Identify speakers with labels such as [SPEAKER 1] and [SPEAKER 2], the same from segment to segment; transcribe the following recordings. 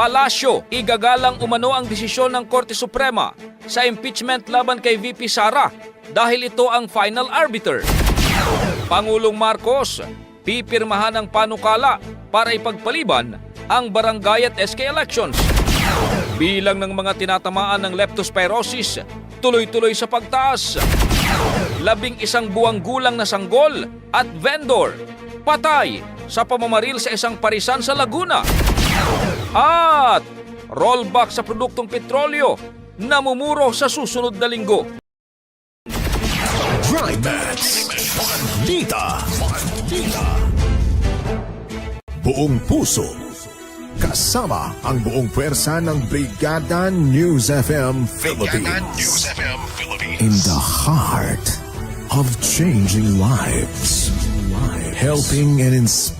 [SPEAKER 1] Palasyo, igagalang umano ang desisyon ng Korte Suprema sa impeachment laban kay VP Sara dahil ito ang final arbiter. Pangulong Marcos, pipirmahan ang panukala para ipagpaliban ang barangay at SK elections. Bilang ng mga tinatamaan ng leptospirosis, tuloy-tuloy sa pagtaas. Labing isang buwang gulang na sanggol at vendor, patay sa pamamaril sa isang parisan sa Laguna. At rollback sa produktong petrolyo, namumuro sa susunod na linggo.
[SPEAKER 2] Max. Balita. Balita. Buong puso. Kasama ang buong pwersa ng Brigada News FM Philippines. In the heart of changing lives. Helping and inspiring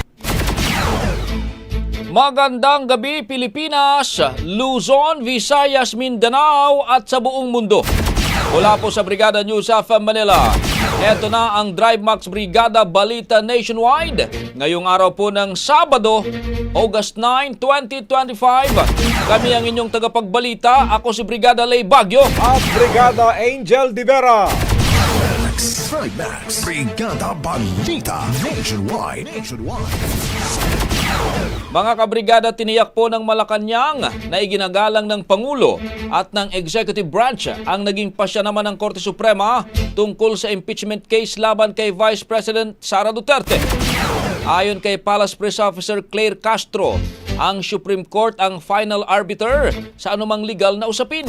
[SPEAKER 1] Magandang gabi Pilipinas, Luzon, Visayas, Mindanao at sa buong mundo. Mula po sa Brigada News of Manila. Ito na ang Drive Max Brigada Balita Nationwide. Ngayong araw po ng Sabado, August 9, 2025. Kami ang inyong tagapagbalita. Ako si Brigada Lay Bagyo.
[SPEAKER 3] at Brigada Angel Di Vera.
[SPEAKER 2] Thrive Max. Brigada Balita Nationwide. Nationwide.
[SPEAKER 1] Mga kabrigada, tiniyak po ng Malacanang na iginagalang ng Pangulo at ng Executive Branch ang naging pasya naman ng Korte Suprema tungkol sa impeachment case laban kay Vice President Sara Duterte. Ayon kay Palace Press Officer Claire Castro, ang Supreme Court ang final arbiter sa anumang legal na usapin.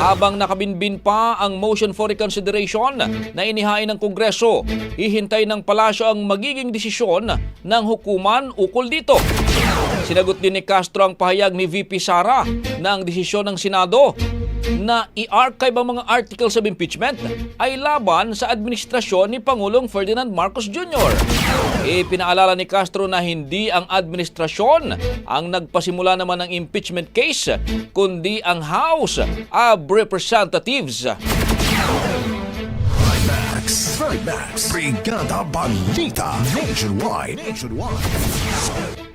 [SPEAKER 1] Habang nakabinbin pa ang motion for reconsideration na inihain ng Kongreso, hihintay ng palasyo ang magiging desisyon ng hukuman ukol dito. Sinagot din ni Castro ang pahayag ni VP Sara na ang desisyon ng Senado na i-archive ang mga articles of impeachment ay laban sa administrasyon ni Pangulong Ferdinand Marcos Jr. Ipinaalala ni Castro na hindi ang administrasyon ang nagpasimula naman ng impeachment case, kundi ang House of Representatives.
[SPEAKER 2] Max. Trimax, Brigada Balita, Nationwide. Nationwide.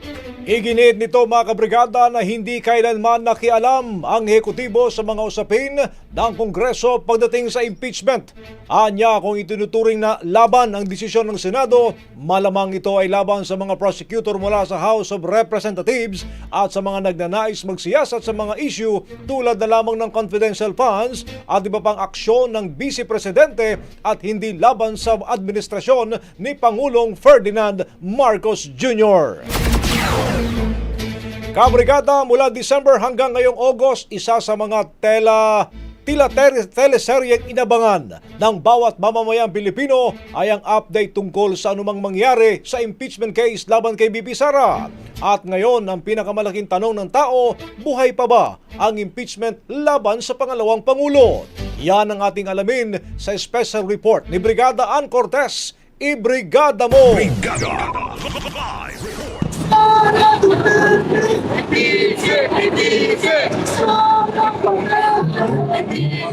[SPEAKER 3] Iginit nito mga kabrigada na hindi kailanman nakialam ang ehekutibo sa mga usapin ng Kongreso pagdating sa impeachment. Anya kung itinuturing na laban ang desisyon ng Senado, malamang ito ay laban sa mga prosecutor mula sa House of Representatives at sa mga nagnanais magsiyasat sa mga issue tulad na lamang ng confidential funds at iba pang aksyon ng Vice Presidente at hindi laban sa administrasyon ni Pangulong Ferdinand Marcos Jr. Kabrigada mula December hanggang ngayong August, isa sa mga tela tila ter- teleseryeng inabangan ng bawat mamamayang Pilipino ay ang update tungkol sa anumang mangyari sa impeachment case laban kay BP Sara. At ngayon, ang pinakamalaking tanong ng tao, buhay pa ba ang impeachment laban sa pangalawang Pangulo? Yan ang ating alamin sa special report ni Brigada Ann Cortez. Ibrigada mo!
[SPEAKER 4] Brigada.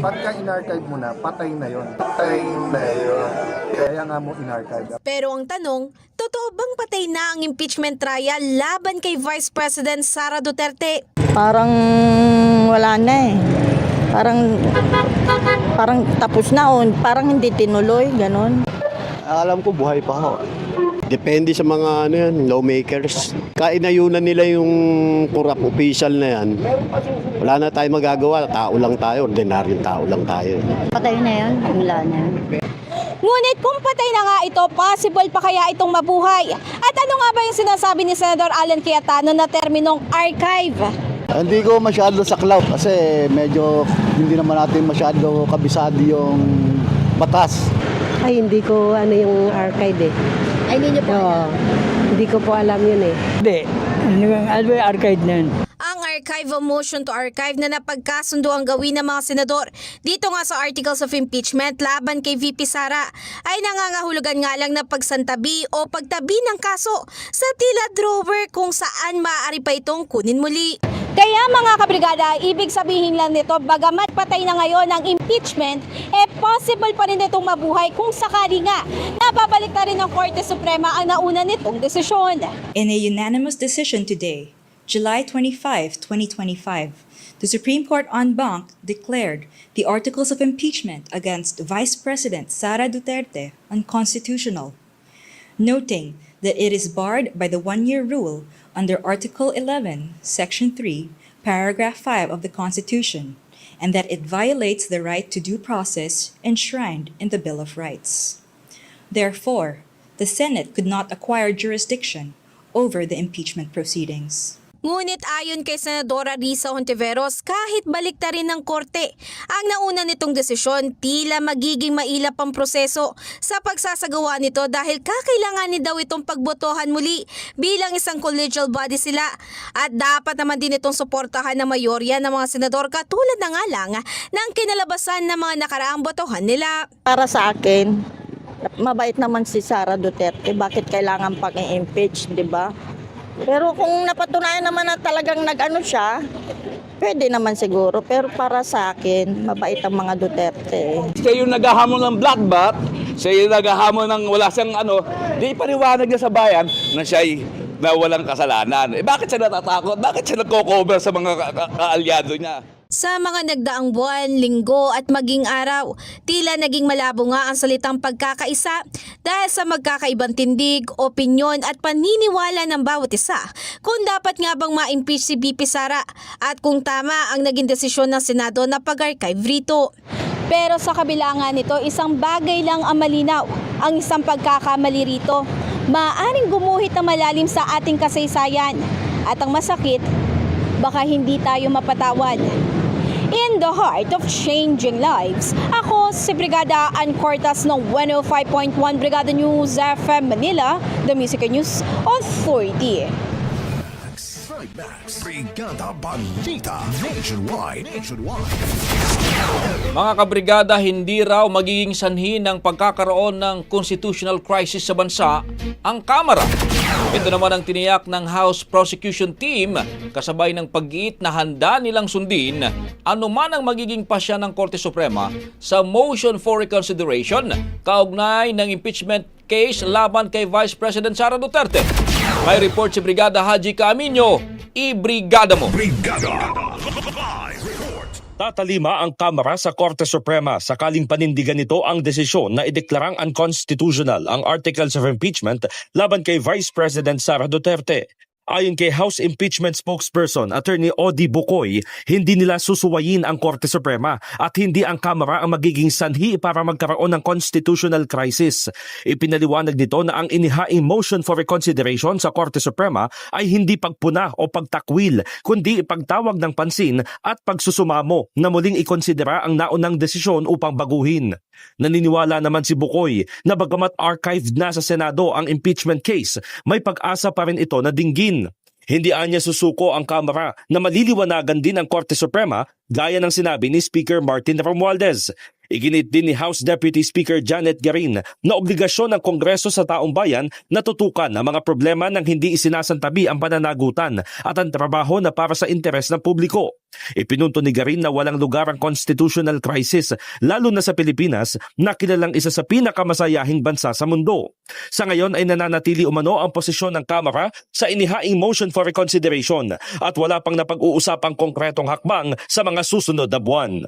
[SPEAKER 5] Pagka in-archive mo na, patay na yon. Patay na yon. Kaya nga mo in-archive.
[SPEAKER 6] Pero ang tanong, totoo bang patay na ang impeachment trial laban kay Vice President Sara Duterte?
[SPEAKER 7] parang wala na eh. Parang parang tapos na o parang hindi tinuloy, ganon.
[SPEAKER 8] Alam ko buhay pa ho. Depende sa mga ano yan, lawmakers. Kainayunan nila yung corrupt official na yan. Wala na tayong magagawa. Tao lang tayo. Ordinaryong tao lang tayo.
[SPEAKER 7] Patay na yun, wala na.
[SPEAKER 6] Ngunit kung patay na nga ito, possible pa kaya itong mabuhay? At ano nga ba yung sinasabi ni Senator Alan Cayetano na terminong archive?
[SPEAKER 8] Hindi ko masyado saklaw kasi medyo hindi naman natin masyado kabisado yung batas.
[SPEAKER 9] Ay, hindi ko ano yung archive eh.
[SPEAKER 6] Ay, ninyo po.
[SPEAKER 9] Oo. Hindi ko po alam yun eh.
[SPEAKER 7] Hindi. Ano yung arcade na yun?
[SPEAKER 6] Ang archive o motion to archive na napagkasundo ang gawin ng mga senador dito nga sa Articles of Impeachment laban kay VP Sara ay nangangahulugan nga lang na pagsantabi o pagtabi ng kaso sa tila drawer kung saan maaari pa itong kunin muli. Kaya mga kabrigada, ibig sabihin lang nito, bagamat patay na ngayon ang impeachment, eh possible pa rin itong mabuhay kung sakali nga napabalik na rin ng Korte Suprema ang nauna nitong desisyon.
[SPEAKER 10] In a unanimous decision today, July 25, 2025, the Supreme Court en banc declared the articles of impeachment against Vice President Sara Duterte unconstitutional, noting that it is barred by the one year rule under Article 11, Section 3, Paragraph 5 of the Constitution, and that it violates the right to due process enshrined in the Bill of Rights. Therefore, the Senate could not acquire jurisdiction over the impeachment proceedings.
[SPEAKER 6] Ngunit ayon kay Senadora Risa Hontiveros, kahit balikta rin ng korte, ang nauna nitong desisyon tila magiging mailap ang proseso sa pagsasagawa nito dahil kakailanganin daw itong pagbotohan muli bilang isang collegial body sila. At dapat naman din itong suportahan ng mayorya ng mga senador katulad na nga lang ng kinalabasan ng mga nakaraang botohan nila.
[SPEAKER 7] Para sa akin, mabait naman si Sara Duterte. Bakit kailangan pang i-impeach, di ba? Pero kung napatunayan naman na talagang nag-ano siya, pwede naman siguro. Pero para sa akin, mabait ang mga Duterte.
[SPEAKER 11] Siya yung naghahamon ng black bat, siya yung naghahamon ng wala siyang ano, di paliwanag niya sa bayan na siya ay na walang kasalanan. Eh bakit siya natatakot? Bakit siya nagko-cover sa mga ka- ka- kaalyado niya?
[SPEAKER 6] Sa mga nagdaang buwan, linggo at maging araw, tila naging malabo nga ang salitang pagkakaisa dahil sa magkakaibang tindig, opinyon at paniniwala ng bawat isa kung dapat nga bang ma-impeach si BP Sara at kung tama ang naging desisyon ng Senado na pag-archive rito. Pero sa kabila nga nito, isang bagay lang ang malinaw, ang isang pagkakamali rito. Maaring gumuhit ng malalim sa ating kasaysayan at ang masakit, baka hindi tayo mapatawad. In the heart of changing lives, ako si Brigada Ann Cortas ng 105.1 Brigada News FM Manila, the Music News Authority.
[SPEAKER 2] Max. Brigada Balita Nationwide.
[SPEAKER 1] Mga kabrigada, hindi raw magiging sanhi ng pagkakaroon ng constitutional crisis sa bansa ang Kamara. Ito naman ang tiniyak ng House Prosecution Team kasabay ng pag-iit na handa nilang sundin anuman ang magiging pasya ng Korte Suprema sa motion for reconsideration kaugnay ng impeachment case laban kay Vice President Sara Duterte. May report si Brigada Haji Camino. I-brigada mo!
[SPEAKER 12] Brigada.
[SPEAKER 13] Tatalima ang Kamara sa Korte Suprema sakaling panindigan nito ang desisyon na ideklarang unconstitutional ang Articles of Impeachment laban kay Vice President Sara Duterte. Ayon kay House Impeachment Spokesperson Attorney Odi Bukoy, hindi nila susuwayin ang Korte Suprema at hindi ang Kamara ang magiging sanhi para magkaroon ng constitutional crisis. Ipinaliwanag nito na ang inihaing motion for reconsideration sa Korte Suprema ay hindi pagpuna o pagtakwil, kundi ipagtawag ng pansin at pagsusumamo na muling ikonsidera ang naunang desisyon upang baguhin. Naniniwala naman si Bukoy na bagamat archived na sa Senado ang impeachment case, may pag-asa pa rin ito na dinggin. Hindi anya susuko ang Kamara na maliliwanagan din ang Korte Suprema gaya ng sinabi ni Speaker Martin Romualdez. Iginit din ni House Deputy Speaker Janet Garin na obligasyon ng Kongreso sa taong bayan na tutukan ang mga problema ng hindi isinasantabi ang pananagutan at ang trabaho na para sa interes ng publiko. Ipinunto ni Garin na walang lugar ang constitutional crisis lalo na sa Pilipinas na kilalang isa sa pinakamasayahing bansa sa mundo. Sa ngayon ay nananatili umano ang posisyon ng Kamara sa inihaing motion for reconsideration at wala pang napag-uusapang konkretong hakbang sa mga susunod na buwan.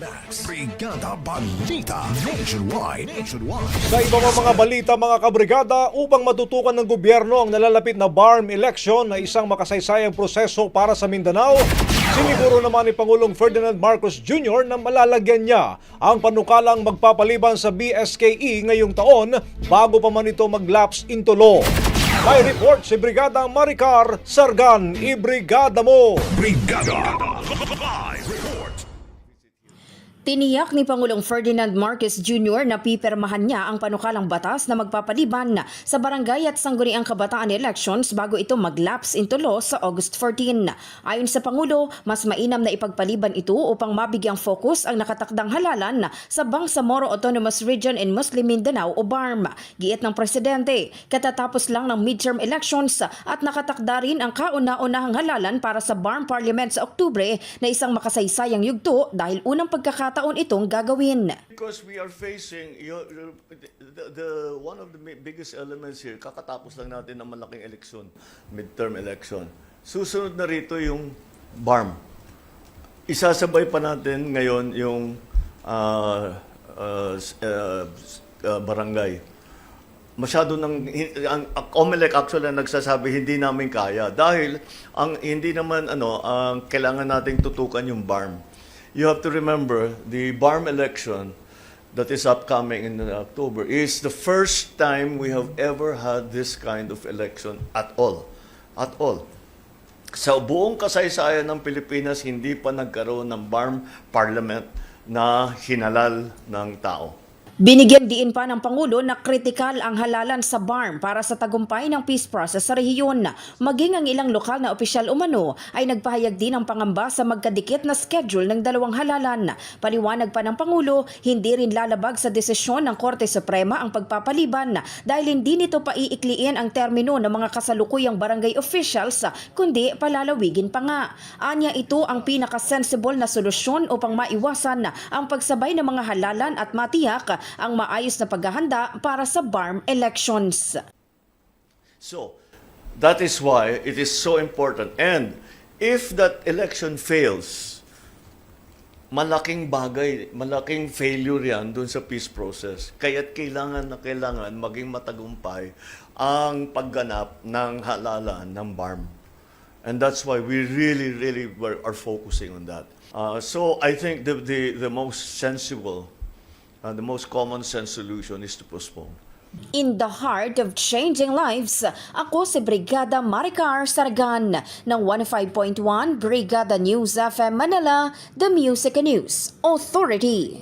[SPEAKER 2] Max. Brigada Balita Nationwide. Nationwide.
[SPEAKER 3] Sa iba mga mga balita mga kabrigada, upang matutukan ng gobyerno ang nalalapit na BARM election na isang makasaysayang proseso para sa Mindanao, siniguro naman ni Pangulong Ferdinand Marcos Jr. na malalagyan niya ang panukalang magpapaliban sa BSKE ngayong taon bago pa man ito maglaps into law. May report si Brigada Maricar Sargan, i-brigada mo!
[SPEAKER 12] Brigada. Live report.
[SPEAKER 14] Tiniyak ni Pangulong Ferdinand Marcos Jr. na pipirmahan niya ang panukalang batas na magpapaliban sa barangay at sangguniang kabataan elections bago ito maglaps into law sa August 14. Ayon sa Pangulo, mas mainam na ipagpaliban ito upang mabigyang focus ang nakatakdang halalan sa Bangsamoro Autonomous Region in Muslim Mindanao o BARM. Giit ng Presidente, katatapos lang ng midterm elections at nakatakda rin ang kauna-unahang halalan para sa BARM Parliament sa Oktubre na isang makasaysayang yugto dahil unang pagkakataon itong gagawin.
[SPEAKER 15] Because we are facing you the, the one of the biggest elements here, kakatapos lang natin ng malaking eleksyon, midterm election. Susunod na rito yung BARM. Isasabay pa natin ngayon yung s- ah, s- ah, barangay. Masyado ang ang COMELEC actually ang nagsasabi hindi namin kaya dahil ang hindi naman ano ang kailangan nating tutukan yung BARM. You have to remember the BARM election that is upcoming in October is the first time we have ever had this kind of election at all. At all. Sa buong kasaysayan ng Pilipinas, hindi pa nagkaroon ng BARM parliament na hinalal ng tao.
[SPEAKER 14] Binigyan diin pa ng Pangulo na kritikal ang halalan sa BARM para sa tagumpay ng peace process sa rehiyon. Maging ang ilang lokal na opisyal umano ay nagpahayag din ng pangamba sa magkadikit na schedule ng dalawang halalan. Paliwanag pa ng Pangulo, hindi rin lalabag sa desisyon ng Korte Suprema ang pagpapaliban dahil hindi nito paiikliin ang termino ng mga kasalukuyang barangay officials kundi palalawigin pa nga. Anya ito ang pinaka-sensible na solusyon upang maiwasan ang pagsabay ng mga halalan at matiyak ang maayos na paghahanda para sa BARM elections.
[SPEAKER 15] So, that is why it is so important. And if that election fails, malaking bagay, malaking failure yan dun sa peace process. Kaya't kailangan na kailangan maging matagumpay ang pagganap ng halalan ng BARM. And that's why we really, really were, are focusing on that. Uh, so I think the, the, the most sensible, uh, the most common sense solution is to postpone.
[SPEAKER 14] In the heart of changing lives, ako si Brigada Maricar Sargan ng 105.1 Brigada News FM Manila, The Music and News Authority.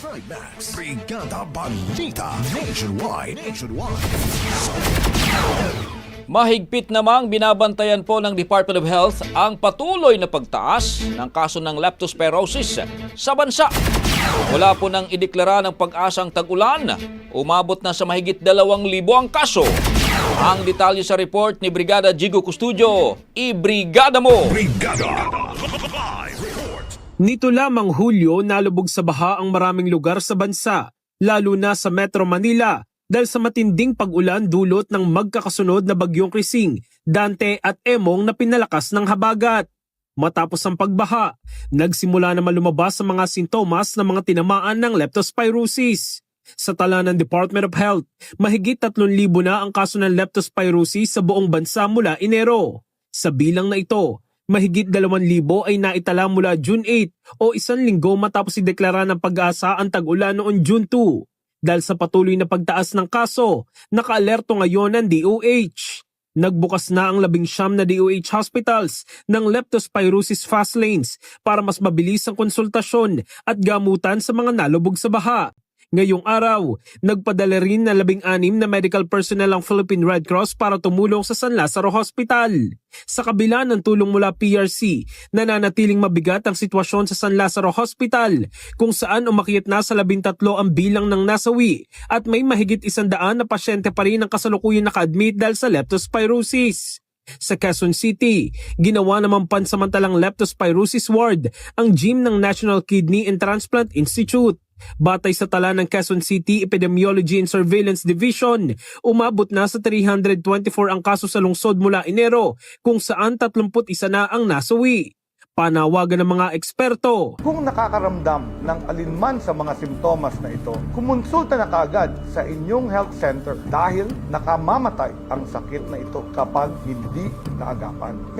[SPEAKER 2] Trimax. Brigada Balita. Nationwide. Nationwide.
[SPEAKER 1] Mahigpit namang binabantayan po ng Department of Health ang patuloy na pagtaas ng kaso ng leptospirosis sa bansa. Wala po nang ideklara ng pag-asang tag-ulan. Umabot na sa mahigit 2,000 ang kaso. Ang detalye sa report ni Brigada Jigo Custudio. I-brigada mo!
[SPEAKER 4] Brigada.
[SPEAKER 16] Nito lamang Hulyo nalubog sa baha ang maraming lugar sa bansa, lalo na sa Metro Manila dahil sa matinding pag-ulan dulot ng magkakasunod na bagyong Krising, Dante at Emong na pinalakas ng habagat. Matapos ang pagbaha, nagsimula naman lumabas sa mga sintomas ng mga tinamaan ng leptospirosis. Sa tala ng Department of Health, mahigit 3,000 na ang kaso ng leptospirosis sa buong bansa mula Enero. Sa bilang na ito, mahigit 2,000 ay naitala mula June 8 o isang linggo matapos ideklara ng pag-asa ang tag-ulan noong June 2. Dahil sa patuloy na pagtaas ng kaso, nakaalerto ngayon ang DOH. Nagbukas na ang labing siyam na DOH hospitals ng leptospirosis fast lanes para mas mabilis ang konsultasyon at gamutan sa mga nalubog sa baha. Ngayong araw, nagpadala rin na labing anim na medical personnel ang Philippine Red Cross para tumulong sa San Lazaro Hospital. Sa kabila ng tulong mula PRC, nananatiling mabigat ang sitwasyon sa San Lazaro Hospital kung saan umakyat na sa labintatlo ang bilang ng nasawi at may mahigit isandaan na pasyente pa rin ang kasalukuyan naka-admit dahil sa leptospirosis. Sa Quezon City, ginawa naman pansamantalang leptospirosis ward ang gym ng National Kidney and Transplant Institute. Batay sa tala ng Quezon City Epidemiology and Surveillance Division, umabot na sa 324 ang kaso sa lungsod mula Enero kung saan 31 na ang nasawi. Panawagan ng mga eksperto.
[SPEAKER 5] Kung nakakaramdam ng alinman sa mga simptomas na ito, kumonsulta na kaagad sa inyong health center dahil nakamamatay ang sakit na ito kapag hindi naagapan.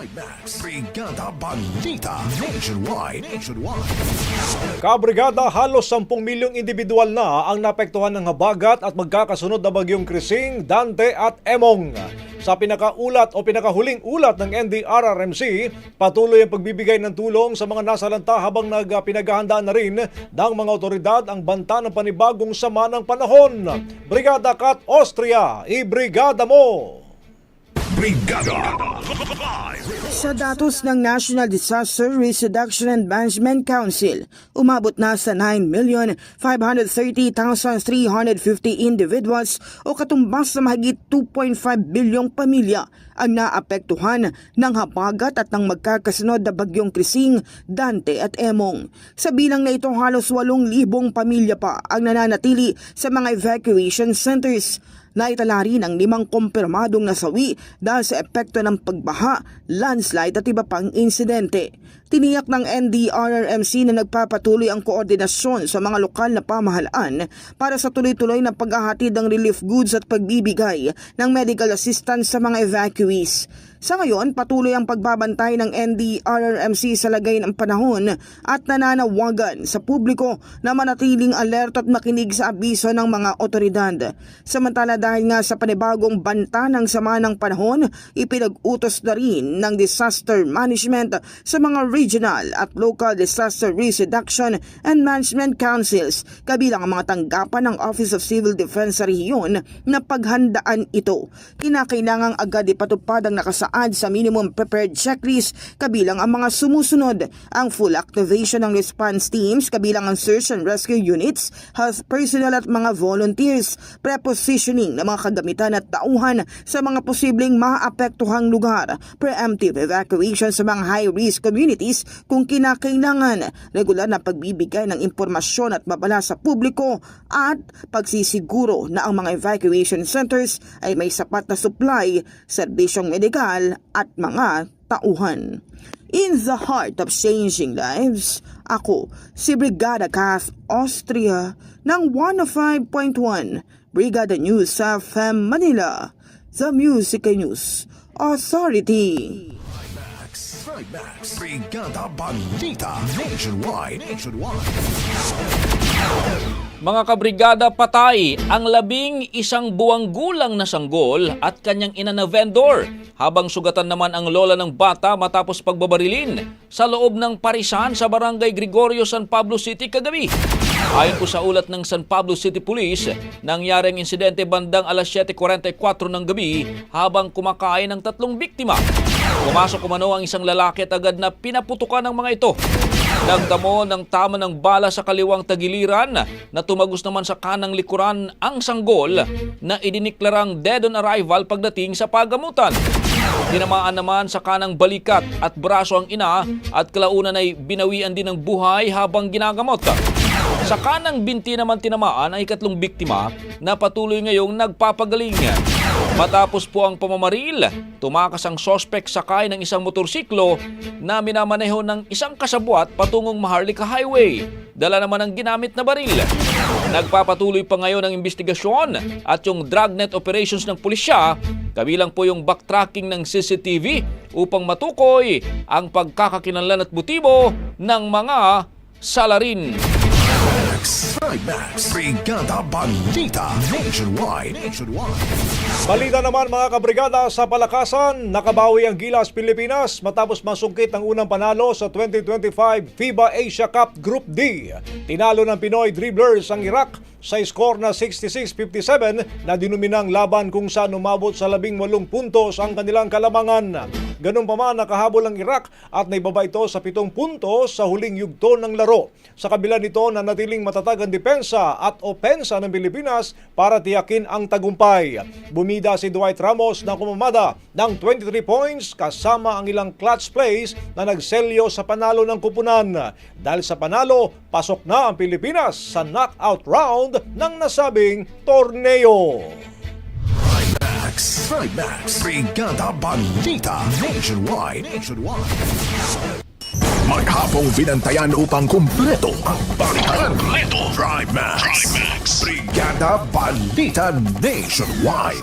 [SPEAKER 2] Trimax. Brigada Balita. Nationwide. Nationwide.
[SPEAKER 3] Kabrigada, halos 10 milyong individual na ang napektuhan ng habagat at magkakasunod na bagyong Krising, Dante at Emong. Sa pinakaulat o pinakahuling ulat ng NDRRMC, patuloy ang pagbibigay ng tulong sa mga nasalanta habang nagpinaghahandaan na rin ng mga otoridad ang banta ng panibagong sama ng panahon. Brigada Kat Austria, i-brigada mo!
[SPEAKER 4] Brigada.
[SPEAKER 17] Sa datos ng National Disaster Risk Reduction and Management Council, umabot na sa 9,530,350 individuals o katumbas sa mahigit 2.5 bilyong pamilya ang naapektuhan ng habagat at ng magkakasunod na bagyong Krising, Dante at Emong. Sa bilang na ito, halos 8,000 pamilya pa ang nananatili sa mga evacuation centers. Naitala rin ang limang kumpirmadong nasawi dahil sa epekto ng pagbaha, landslide at iba pang insidente. Tiniyak ng NDRRMC na nagpapatuloy ang koordinasyon sa mga lokal na pamahalaan para sa tuloy-tuloy na paghahatid ng relief goods at pagbibigay ng medical assistance sa mga evacuees. Sa ngayon, patuloy ang pagbabantay ng NDRRMC sa lagay ng panahon at nananawagan sa publiko na manatiling alerto at makinig sa abiso ng mga otoridad. Samantala dahil nga sa panibagong banta ng sama ng panahon, ipinag-utos na rin ng disaster management sa mga regional at local disaster risk reduction and management councils kabilang ang mga tanggapan ng Office of Civil Defense sa rehiyon na paghandaan ito. Kinakailangang agad ipatupad ang nakasaad sa minimum prepared checklist kabilang ang mga sumusunod. Ang full activation ng response teams kabilang ang search and rescue units, health personnel at mga volunteers, prepositioning ng mga kagamitan at tauhan sa mga posibleng maapektuhang lugar, preemptive evacuation sa mga high-risk communities kung kinakailangan, regular na pagbibigay ng impormasyon at babala sa publiko. At pagsisiguro na ang mga evacuation centers ay may sapat na supply, serbisyong medikal at mga tauhan. In the heart of changing lives, ako si Brigada Kath Austria ng 105.1 Brigada News sa FM Manila, The Music News Authority.
[SPEAKER 2] Trimax, Brigada Balita, Nationwide, Nationwide.
[SPEAKER 1] Mga kabrigada patay ang labing isang buwang gulang na sanggol at kanyang ina na vendor habang sugatan naman ang lola ng bata matapos pagbabarilin sa loob ng parisan sa barangay Gregorio San Pablo City kagabi. Ayon po sa ulat ng San Pablo City Police, nangyari ang insidente bandang alas 7.44 ng gabi habang kumakain ng tatlong biktima. Pumasok kumano ang isang lalaki at agad na pinaputukan ng mga ito. Nagdamo ng tama ng bala sa kaliwang tagiliran na tumagos naman sa kanang likuran ang sanggol na idiniklarang dead on arrival pagdating sa pagamutan. Tinamaan naman sa kanang balikat at braso ang ina at kalaunan ay binawian din ng buhay habang ginagamot. Sa kanang binti naman tinamaan ang ikatlong biktima na patuloy ngayong nagpapagaling. Matapos po ang pamamaril, tumakas ang sospek sakay ng isang motorsiklo na minamaneho ng isang kasabwat patungong Maharlika Highway. Dala naman ang ginamit na baril. Nagpapatuloy pa ngayon ang investigasyon at yung dragnet operations ng pulisya, kabilang po yung backtracking ng CCTV upang matukoy ang pagkakakinanlan at motibo ng mga salarin.
[SPEAKER 2] Trimax, Brigada Balita, Nationwide, Nationwide.
[SPEAKER 3] Balita naman mga kabrigada sa palakasan, nakabawi ang Gilas Pilipinas matapos masungkit ang unang panalo sa 2025 FIBA Asia Cup Group D. Tinalo ng Pinoy Dribblers ang Iraq sa score na 66-57 na dinuminang laban kung saan umabot sa 18 puntos ang kanilang kalamangan. Ganun pa man nakahabol ang Iraq at naibaba ito sa 7 puntos sa huling yugto ng laro. Sa kabila nito na natiling matatag ang depensa at opensa ng Pilipinas para tiyakin ang tagumpay. Bumida si Dwight Ramos na kumamada ng 23 points kasama ang ilang clutch plays na nagselyo sa panalo ng kupunan. Dahil sa panalo, pasok na ang Pilipinas sa knockout round ng nasabing torneo.
[SPEAKER 2] Trimax, Trimax, Brigada Balita, Nationwide, Nationwide. Maghapong binantayan upang kumpleto ang balitan. Kumpleto. Trimax, Trimax, Brigada Balita Nationwide.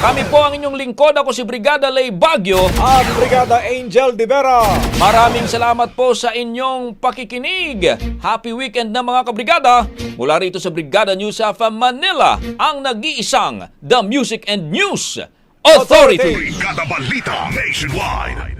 [SPEAKER 1] Kami po ang inyong lingkod. Ako si Brigada Lay Bagyo.
[SPEAKER 3] At Brigada Angel De Vera.
[SPEAKER 1] Maraming salamat po sa inyong pakikinig. Happy weekend na mga kabrigada. Mula rito sa Brigada News FM Manila, ang nag-iisang The Music and News Authority.
[SPEAKER 4] Brigada Balita Nationwide.